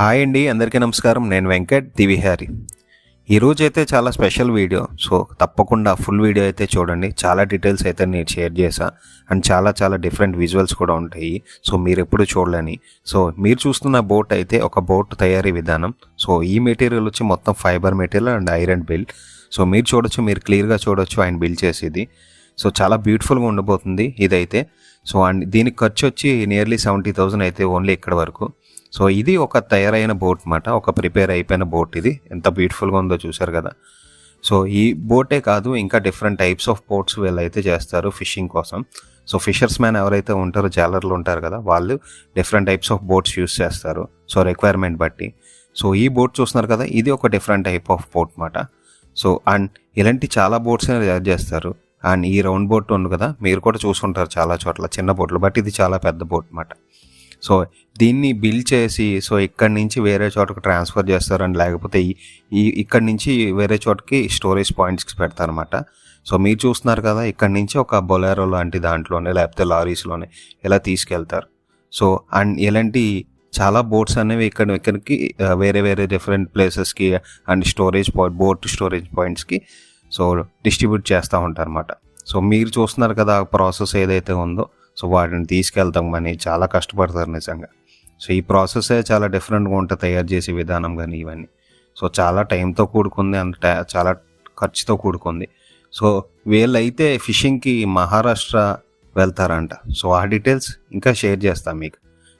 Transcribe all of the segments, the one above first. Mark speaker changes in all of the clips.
Speaker 1: Hi అండి అందరికీ నమస్కారం. నేను వెంకట్ దివిహారి ఈరోజు అయితే చాలా స్పెషల్ వీడియో. సో తప్పకుండా ఫుల్ వీడియో అయితే చూడండి. చాలా డీటెయిల్స్ అయితే నేను షేర్ చేసా అండ్ చాలా చాలా డిఫరెంట్ విజువల్స్ కూడా ఉంటాయి. సో మీరు ఎప్పుడు చూడలేని. సో మీరు చూస్తున్న బోట్ అయితే ఒక బోట్ తయారీ విధానం. సో ఈ మెటీరియల్ వచ్చి మొత్తం fibre material and iron build so మీరు చూడొచ్చు మీరు క్లియర్గా చూడొచ్చు ఆయన బిల్ చేసేది. సో చాలా బ్యూటిఫుల్గా ఉండబోతుంది ఇదైతే. సో అండ్ దీనికి ఖర్చు వచ్చి నియర్లీ సెవెంటీ థౌజండ్ అయితే ఓన్లీ ఇక్కడ వరకు. సో ఇది ఒక తయారైన బోట్ మాట ఒక ప్రిపేర్ అయిపోయిన బోట్ ఇది. ఎంత బ్యూటిఫుల్గా ఉందో చూసారు కదా. సో ఈ బోటే కాదు ఇంకా డిఫరెంట్ టైప్స్ ఆఫ్ బోట్స్ వీళ్ళైతే చేస్తారు ఫిషింగ్ కోసం. సో ఫిషర్స్ మ్యాన్ ఎవరైతే ఉంటారో జాలర్లు ఉంటారు కదా వాళ్ళు different types of boats use చేస్తారు. సో రిక్వైర్మెంట్ బట్టి. సో ఈ బోట్ చూస్తున్నారు కదా ఇది ఒక డిఫరెంట్ టైప్ ఆఫ్ బోట్ మాట సో అండ్ ఇలాంటి చాలా బోట్స్ తయారు చేస్తారు. అండ్ ఈ రౌండ్ బోట్ ఉంది కదా మీరు కూడా చూసుకుంటారు చాలా చోట్ల చిన్న బోట్లు బట్ ఇది చాలా పెద్ద బోట్ అనమాట సో దీన్ని బిల్ చేసి సో ఇక్కడి నుంచి వేరే చోటకి ట్రాన్స్ఫర్ చేస్తారు లేకపోతే ఈ ఈ ఇక్కడి నుంచి వేరే చోటకి స్టోరేజ్ పాయింట్స్కి పెడతారనమాట సో మీరు చూస్తున్నారు కదా ఇక్కడి నుంచి ఒక బొలారో లాంటి దాంట్లోనే లేకపోతే లారీస్లోనే ఇలా తీసుకెళ్తారు. సో అండ్ ఇలాంటి చాలా బోట్స్ అనేవి ఇక్కడ ఇక్కడికి వేరే వేరే డిఫరెంట్ ప్లేసెస్కి and storage point boat storage పాయింట్స్కి so distribute చేస్తూ ఉంటారన్నమాట. సో మీరు చూస్తున్నారు కదా ఆ ప్రాసెస్ ఏదైతే ఉందో సో వాటిని తీసుకెళ్తాం అని చాలా కష్టపడతారు నిజంగా. సో ఈ ప్రాసెసే చాలా డిఫరెంట్గా ఉంటుంది తయారు చేసే విధానం కానీ ఇవన్నీ. సో చాలా టైంతో కూడుకుంది అంత టై- చాలా ఖర్చుతో కూడుకుంది. సో వీళ్ళైతే ఫిషింగ్కి మహారాష్ట్ర వెళ్తారంట. సో ఆ డీటెయిల్స్ ఇంకా షేర్ చేస్తాం మీకు.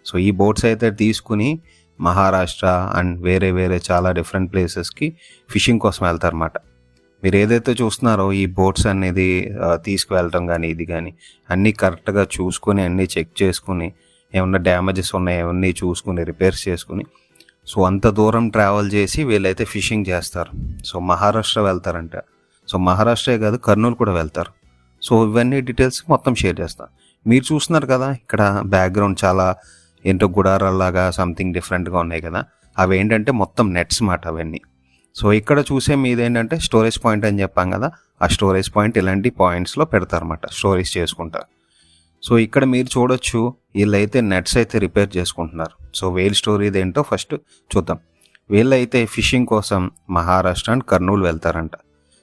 Speaker 1: సో ఈ బోట్స్ అయితే తీసుకుని మహారాష్ట్ర అండ్ వేరే వేరే చాలా డిఫరెంట్ ప్లేసెస్కి ఫిషింగ్ కోసం వెళ్తారన్నమాట. మీరు ఏదైతే చూస్తున్నారో ఈ బోట్స్ అనేది తీసుకువెళ్ళటం కానీ ఇది కానీ అన్నీ కరెక్ట్గా చూసుకొని అన్నీ చెక్ చేసుకుని ఏమన్నా డ్యామేజెస్ ఉన్నాయి అవన్నీ చూసుకుని రిపేర్స్ చేసుకుని సో అంత దూరం ట్రావెల్ చేసి వీళ్ళైతే ఫిషింగ్ చేస్తారు. సో మహారాష్ట్ర వెళ్తారంట. సో మహారాష్ట్రే కాదు కర్నూలు కూడా వెళ్తారు. సో ఇవన్నీ డీటెయిల్స్ మొత్తం షేర్ చేస్తాను మీరు చూస్తున్నారు కదా ఇక్కడ బ్యాక్గ్రౌండ్ చాలా ఏంటో గుడారాల్లాగా సంథింగ్ డిఫరెంట్గా ఉన్నాయి కదా అవి ఏంటంటే మొత్తం నెట్స్ మాట అవన్నీ. సో ఇక్కడ చూసే మీది ఏంటంటే స్టోరేజ్ పాయింట్ అని చెప్పాం కదా ఆ స్టోరేజ్ పాయింట్ ఇలాంటి పాయింట్స్లో పెడతారన్నమాట స్టోరేజ్ చేసుకుంటారు. సో ఇక్కడ మీరు చూడొచ్చు వీళ్ళైతే నెట్స్ అయితే రిపేర్ చేసుకుంటున్నారు. సో వేల్ స్టోరీది ఏంటో ఫస్ట్ చూద్దాం. వీళ్ళైతే ఫిషింగ్ కోసం మహారాష్ట్ర అండ్ కర్నూలు వెళ్తారంట.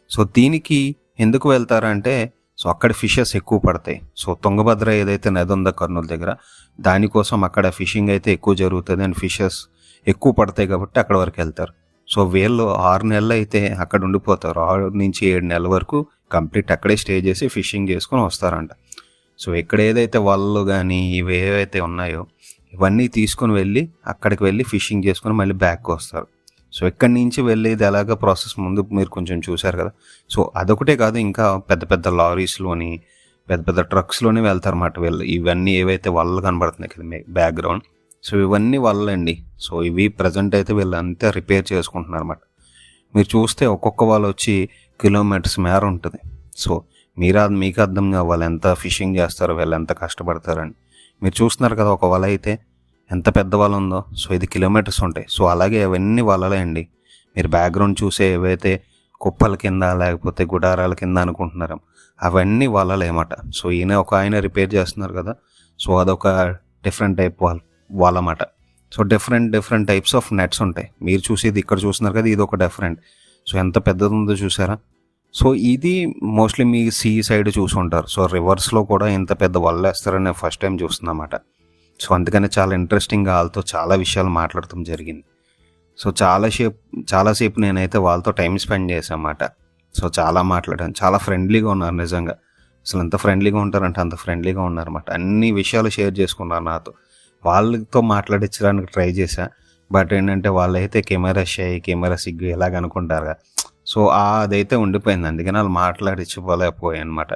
Speaker 1: సో దీనికి ఎందుకు వెళ్తారంటే సో అక్కడ ఫిషెస్ ఎక్కువ పడతాయి. సో తుంగభద్ర ఏదైతే నది ఉందో కర్నూలు దగ్గర దానికోసం అక్కడ ఫిషింగ్ అయితే ఎక్కువ జరుగుతుంది అండ్ ఫిషెస్ ఎక్కువ పడతాయి కాబట్టి అక్కడ వరకు వెళ్తారు. సో వీళ్ళు ఆరు నెలలు అయితే అక్కడ ఉండిపోతారు. ఆరు నుంచి ఏడు నెలల వరకు కంప్లీట్ అక్కడే స్టే చేసి ఫిషింగ్ చేసుకొని వస్తారంట. సో ఇక్కడ ఏదైతే వాళ్ళు కానీ ఇవి ఏవైతే ఉన్నాయో ఇవన్నీ తీసుకొని వెళ్ళి అక్కడికి వెళ్ళి ఫిషింగ్ చేసుకొని మళ్ళీ బ్యాక్ వస్తారు. సో ఇక్కడి నుంచి వెళ్ళేది ఎలాగ ప్రాసెస్ ముందు మీరు కొంచెం చూశారు కదా. సో అదొకటే కాదు ఇంకా పెద్ద పెద్ద లారీస్లోని పెద్ద పెద్ద ట్రక్స్లోనే వెళ్తారన్నమాట వీళ్ళు. ఇవన్నీ ఏవైతే వాళ్ళు కనబడుతున్నాయి కదా బ్యాక్గ్రౌండ్ సో ఇవన్నీ వాళ్ళండి సో ఇవి ప్రజెంట్ అయితే వీళ్ళు అంతే రిపేర్ చేసుకుంటున్నారు అనమాట మీరు చూస్తే ఒక్కొక్క వాళ్ళు వచ్చి కిలోమీటర్స్ మేర ఉంటుంది. సో మీరు అది మీకు అర్థం కావాలి ఎంత ఫిషింగ్ చేస్తారో వీళ్ళు ఎంత కష్టపడతారని. మీరు చూస్తున్నారు కదా ఒక వల అయితే ఎంత పెద్ద వల ఉందో. సో ఇది కిలోమీటర్స్ ఉంటాయి. సో అలాగే అవన్నీ వలలే అండి. మీరు బ్యాక్గ్రౌండ్ చూసే ఏవైతే కుప్పల కింద లేకపోతే గుడారాల కింద అనుకుంటున్నారో అవన్నీ వలలేమాట సో ఈయన ఒక ఆయన రిపేర్ చేస్తున్నారు కదా. సో అదొక డిఫరెంట్ టైప్ వాళ్ళు వాళ్ళమాట. So different different types of nets ఉంటాయి. మీరు చూసేది ఇక్కడ చూస్తున్నారు కదా ఇది ఒక డిఫరెంట్ సో ఎంత పెద్దది ఉందో చూసారా? సో ఇది మోస్ట్లీ మీ సీ సైడ్ చూసుంటారు. సో రివర్స్లో కూడా ఇంత పెద్ద వల్ల వేస్తారని ఫస్ట్ టైం చూస్తున్నమాట. సో అందుకని చాలా ఇంట్రెస్టింగ్గా వాళ్ళతో చాలా విషయాలు మాట్లాడటం జరిగింది. సో చాలా సేపు చాలాసేపు నేనైతే వాళ్ళతో టైం స్పెండ్ చేశామాట సో చాలా మాట్లాడాను. చాలా ఫ్రెండ్లీగా ఉన్నారు నిజంగా. అసలు ఎంత ఫ్రెండ్లీగా ఉంటారంటే అంత ఫ్రెండ్లీగా ఉన్నారన్నమాట. అన్ని విషయాలు షేర్ చేసుకున్నారు నాతో. వాళ్ళతో మాట్లాడించడానికి ట్రై చేశా. బట్ ఏంటంటే వాళ్ళైతే కెమెరా షై కెమెరా సిగ్గు ఎలాగ అనుకుంటారు సో అదైతే ఉండిపోయింది. అందుకని వాళ్ళు మాట్లాడించుకోలేకపోయాయి అనమాట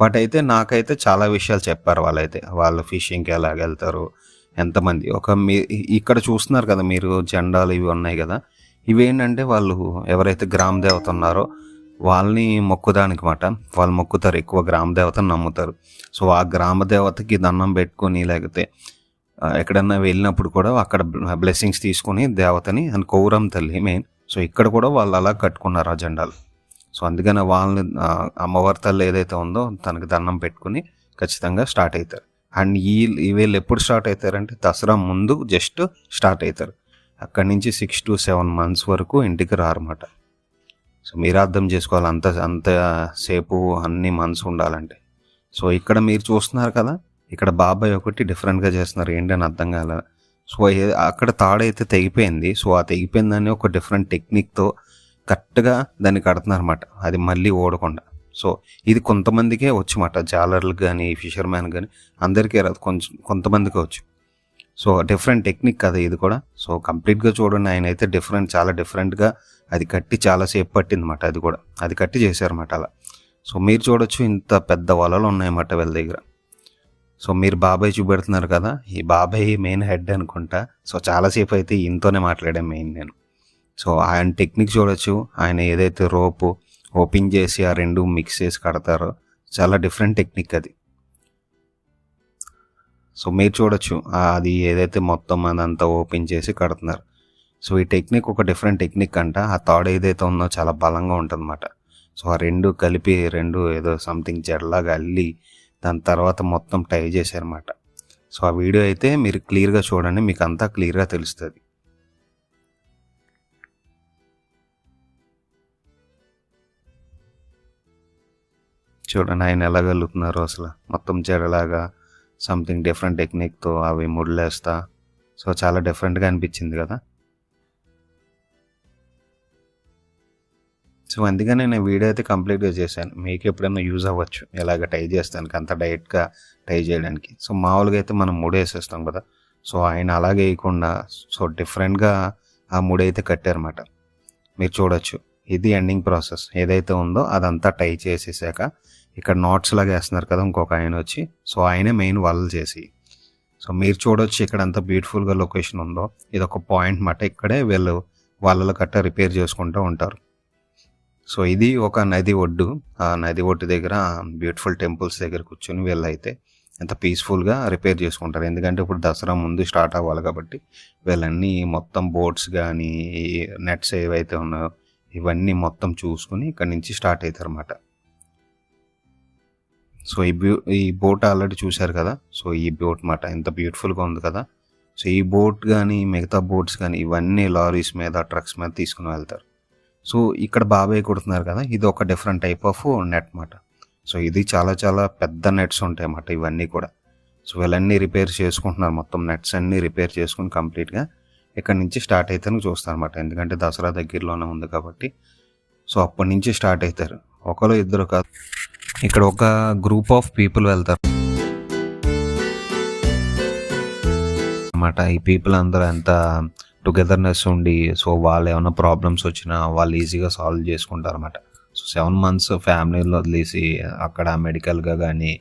Speaker 1: బట్ అయితే నాకైతే చాలా విషయాలు చెప్పారు వాళ్ళైతే. వాళ్ళు ఫిషింగ్కి ఎలాగ వెళ్తారు ఎంతమంది. ఒక మీ ఇక్కడ చూస్తున్నారు కదా మీరు జెండాలు ఇవి ఉన్నాయి కదా. ఇవేంటంటే వాళ్ళు ఎవరైతే గ్రామ దేవత ఉన్నారో వాళ్ళని మొక్కుదానికి మాట. వాళ్ళు మొక్కుతారు ఎక్కువ గ్రామ దేవతను నమ్ముతారు. సో ఆ గ్రామ దేవతకి దండం పెట్టుకొని లేకపోతే ఎక్కడన్నా వెళ్ళినప్పుడు కూడా అక్కడ బ్లెస్సింగ్స్ తీసుకొని దేవతని అండ్ కౌరం తల్లి మెయిన్ సో ఇక్కడ కూడా వాళ్ళు అలా కట్టుకున్నారు ఆ జెండాలు. సో అందుకని వాళ్ళని అమ్మవారి తల్లి ఏదైతే ఉందో తనకి దండం పెట్టుకుని ఖచ్చితంగా స్టార్ట్ అవుతారు అండ్ ఈ ఈ వీళ్ళు ఎప్పుడు స్టార్ట్ అవుతారంటే దసరా ముందు జస్ట్ స్టార్ట్ అవుతారు అక్కడి నుంచి సిక్స్ టు సెవెన్ మంత్స్ వరకు ఇంటికి రారన్నమాట. సో మీరు అర్థం చేసుకోవాలి అంత అంత సేపు అన్ని మంత్స్ ఉండాలంటే. సో ఇక్కడ మీరు చూస్తున్నారు కదా ఇక్కడ బాబాయ్ ఒకటి డిఫరెంట్గా చేస్తున్నారు. ఏంటని అర్థం కాల. సో అక్కడ తాడైతే తెగిపోయింది. సో ఆ తెగిపోయిందని ఒక డిఫరెంట్ టెక్నిక్తో కరెక్ట్గా దాన్ని కడుతున్నారు అనమాట అది మళ్ళీ ఓడకుండా. సో ఇది కొంతమందికే వచ్చమాట. జాలర్లకు కానీ ఫిషర్ మ్యాన్ కానీ అందరికీ రాదు. కొంచెం కొంతమందికి వచ్చు. సో డిఫరెంట్ టెక్నిక్ కదా ఇది కూడా. సో కంప్లీట్గా చూడండి. ఆయన అయితే డిఫరెంట్ చాలా డిఫరెంట్గా అది కట్టి చాలాసేపు పట్టిందన్నమాట అది కూడా. అది కట్టి చేశారన్నమాట అలా. సో మీరు చూడొచ్చు. ఇంత పెద్ద వలలు ఉన్నాయన్నమాట వీళ్ళ దగ్గర. సో మీరు బాబాయ్ చూపెడుతున్నారు కదా ఈ బాబాయ్ మెయిన్ హెడ్ అనుకుంటా. సో చాలాసేపు అయితే ఈయనతోనే మాట్లాడాను మెయిన్ నేను. సో ఆయన టెక్నిక్ చూడొచ్చు ఆయన ఏదైతే రోపు ఓపెన్ చేసి ఆ రెండు మిక్స్ చేసి కడతారో చాలా డిఫరెంట్ టెక్నిక్ అది. సో మీరు చూడొచ్చు అది ఏదైతే మొత్తం అదంతా ఓపెన్ చేసి కడుతున్నారు. సో ఈ టెక్నిక్ ఒక డిఫరెంట్ టెక్నిక్ అంట. ఆ థాడ్ ఏదైతే ఉందో చాలా బలంగా ఉంటుందన్నమాట. సో ఆ రెండు కలిపి రెండు ఏదో సంథింగ్ జడలాగా అల్లి దాని తర్వాత మొత్తం టై చేశారన్నమాట. సో ఆ వీడియో అయితే మీరు క్లియర్గా చూడండి మీకు అంతా క్లియర్గా తెలుస్తుంది. చూడండి ఆయన ఎలా ఎలాగలుగుతున్నారు అసలు. మొత్తం జడలాగా సంథింగ్ డిఫరెంట్ టెక్నిక్తో అవి ముడిలేస్తా. సో చాలా డిఫరెంట్గా అనిపించింది కదా. సో అందుకనే నేను వీడియో అయితే కంప్లీట్గా చేశాను. మీకు ఎప్పుడైనా యూజ్ అవ్వచ్చు. ఎలాగ టై చేస్తానికి అంత డైట్గా టై చేయడానికి. సో మామూలుగా అయితే మనం ముడేసేస్తాం కదా. సో ఆయన అలాగే వేయకుండా సో డిఫరెంట్గా ఆ ముడైతే కట్టారన్నమాట. మీరు చూడొచ్చు. ఇది ఎండింగ్ ప్రాసెస్. ఏదైతే ఉందో అదంతా టై చేసేసాక ఇక్కడ నాట్స్ లాగా వేస్తున్నారు కదా ఇంకొక ఆయన వచ్చి. సో ఆయనే మెయిన్ వలలు చేసి. సో మీరు చూడొచ్చు ఇక్కడ అంత బ్యూటిఫుల్గా లొకేషన్ ఉందో. ఇది ఒక పాయింట్ మాట ఇక్కడే వీళ్ళు వాళ్ళలో కట్ట రిపేర్ చేసుకుంటూ ఉంటారు. సో ఇది ఒక నది ఒడ్డు. ఆ నది ఒడ్డు దగ్గర బ్యూటిఫుల్ టెంపుల్స్ దగ్గర కూర్చొని వీళ్ళైతే ఎంత పీస్ఫుల్గా రిపేర్ చేసుకుంటారు. ఎందుకంటే ఇప్పుడు దసరా ముందు స్టార్ట్ అవ్వాలి కాబట్టి వీళ్ళన్నీ మొత్తం బోట్స్ కానీ నెట్స్ ఏవైతే ఉన్నాయో ఇవన్నీ మొత్తం చూసుకుని ఇక్కడి నుంచి స్టార్ట్ అవుతారు అన్నమాట సో ఈ బ్యూ ఈ బోట్ ఆల్రెడీ చూశారు కదా? సో ఈ బోట్ మాట ఎంత బ్యూటిఫుల్గా ఉంది కదా? సో ఈ బోట్ కానీ మిగతా బోట్స్ కానీ ఇవన్నీ లారీస్ మీద ట్రక్స్ మీద తీసుకుని వెళ్తారు. సో ఇక్కడ బాబాయ్ కొడుతున్నారు కదా ఇది ఒక డిఫరెంట్ టైప్ ఆఫ్ నెట్ మాట. సో ఇది చాలా చాలా పెద్ద నెట్స్ ఉంటాయి అన్నమాట ఇవన్నీ కూడా. సో వీళ్ళన్నీ రిపేర్ చేసుకుంటున్నారు మొత్తం నెట్స్ అన్నీ రిపేర్ చేసుకుని కంప్లీట్గా ఇక్కడ నుంచి స్టార్ట్ అవుతాను చూస్తాను అనమాట ఎందుకంటే దసరా దగ్గరలోనే ఉంది కాబట్టి. సో అప్పటి నుంచి స్టార్ట్ అవుతారు ఒకరు ఇద్దరు కాదు. ఇక్కడ ఒక గ్రూప్ ఆఫ్ పీపుల్ వెళ్తారు. అన్నమాట ఈ పీపుల్ అందరూ ఎంత టుగెదర్నెస్ ఉండి సో వాళ్ళు ఏమైనా ప్రాబ్లమ్స్ వచ్చినా వాళ్ళు ఈజీగా సాల్వ్ చేసుకుంటారు అనమాట సో సెవెన్ మంత్స్ ఫ్యామిలీలో వదిలేసి అక్కడ మెడికల్గా కానీ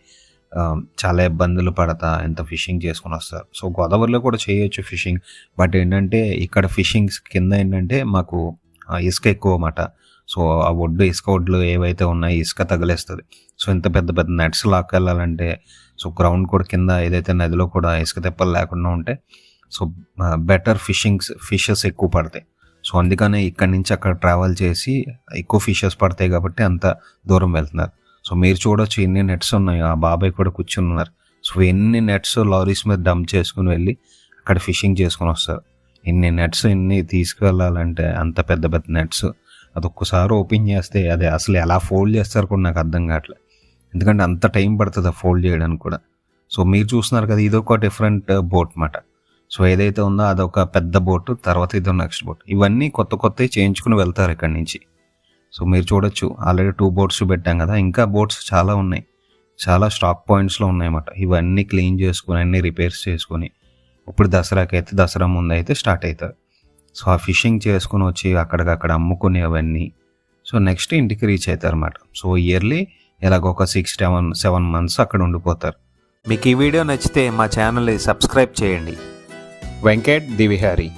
Speaker 1: చాలా ఇబ్బందులు పడతా ఎంత ఫిషింగ్ చేసుకుని వస్తారు. సో గోదావరిలో కూడా చేయొచ్చు ఫిషింగ్ బట్ ఏంటంటే ఇక్కడ ఫిషింగ్ కింద ఏంటంటే మాకు ఆ, ఇసుక ఎక్కువ అన్నమాట సో ఆ ఒడ్డు ఇసుక ఒడ్లు ఏవైతే ఉన్నాయో ఇసుక తగిలేస్తుంది. సో ఇంత పెద్ద పెద్ద నెట్స్ లాక్కెళ్ళాలంటే సో గ్రౌండ్ కూడా కింద ఏదైతే నదిలో కూడా ఇసుక తెప్పలు లేకుండా ఉంటే సో బెటర్ ఫిషింగ్స్ ఫిషెస్ ఎక్కువ పడతాయి. సో అందుకనే ఇక్కడి నుంచి అక్కడ ట్రావెల్ చేసి ఎక్కువ ఫిషెస్ పడతాయి కాబట్టి అంత దూరం వెళ్తున్నారు. సో మీరు చూడొచ్చు ఎన్ని నెట్స్ ఉన్నాయి. ఆ బాబాయ్ కూడా కూర్చుని ఉన్నారు. సో ఎన్ని నెట్స్ లారీస్ మీద డంప్ చేసుకుని వెళ్ళి అక్కడ ఫిషింగ్ చేసుకుని వస్తారు. ఇన్ని నెట్స్ ఇన్ని తీసుకువెళ్ళాలంటే అంత పెద్ద పెద్ద నెట్స్ అది ఒక్కసారి ఓపెన్ చేస్తే అది అసలు ఎలా ఫోల్డ్ చేస్తారు కూడా నాకు అర్థం కావట్లేదు. ఎందుకంటే అంత టైం పడుతుంది ఫోల్డ్ చేయడానికి కూడా. సో మీరు చూస్తున్నారు కదా ఇది ఒక డిఫరెంట్ బోట్ మాట సో ఏదైతే ఉందో అదొక పెద్ద బోటు తర్వాత ఇదో నెక్స్ట్ బోట్. ఇవన్నీ కొత్త కొత్తవి చేయించుకుని వెళ్తారు ఇక్కడి నుంచి. సో మీరు చూడొచ్చు ఆల్రెడీ టూ బోట్స్ పెట్టాం కదా ఇంకా బోట్స్ చాలా ఉన్నాయి. చాలా స్టాక్ పాయింట్స్లో ఉన్నాయన్నమాట. ఇవన్నీ క్లీన్ చేసుకుని అన్ని రిపేర్స్ చేసుకొని ఇప్పుడు దసరాకి అయితే దసరా ముందు అయితే స్టార్ట్ అవుతారు. సో ఆ ఫిషింగ్ చేసుకుని వచ్చి అక్కడికక్కడ అమ్ముకుని అవన్నీ సో నెక్స్ట్ ఇంటికి రీచ్ అవుతారు అనమాట సో ఇయర్లీ ఇలాగ ఒక సిక్స్ సెవెన్ సెవెన్ మంత్స్ అక్కడ ఉండిపోతారు.
Speaker 2: మీకు ఈ వీడియో నచ్చితే మా ఛానల్ని సబ్స్క్రైబ్ చేయండి.
Speaker 3: వెంకట్ దివిహారీ